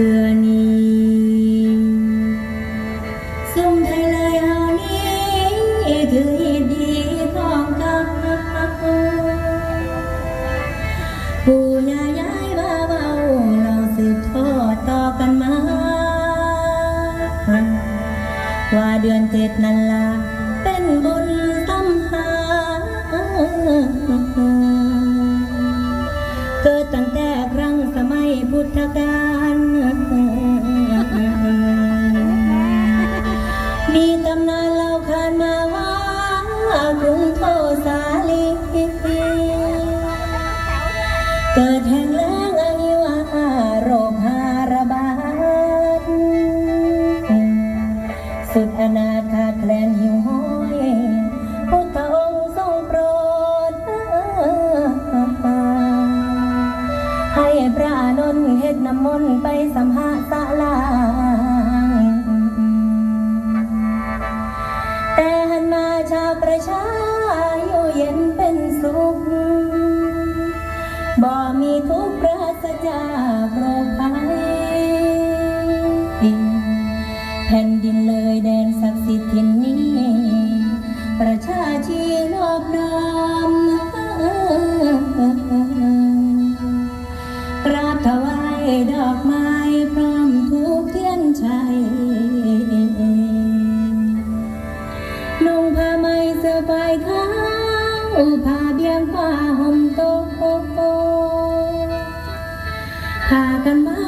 ถือนี้สุ่มไทยเลยเฮานี้ถือดีของกันปู่ย่ายายบ้าเบาเราสืบทอดต่อกันมา ว่าเดือนเจ็ดนั่นละ เกิดแห่งแรงอายวาโรคหาระบาดสุดอนาถขาแคลนหิวโห้อยพุทธองค์ทรงโปรด ให้พระนนท์เฮ็ดน้ำมนต์ไปสัมหาสลา แผ่นดินเลยแดนศักดิ์สิทธิ์ทินนี้ ประชาชีนอบน้อมกราบถวายดอกไม้พร้อมทูบเทียนชัยนุ่งผ้าไหมเสื้อปลายขาวผ้าเบียงผ้าห่มโตพากันมา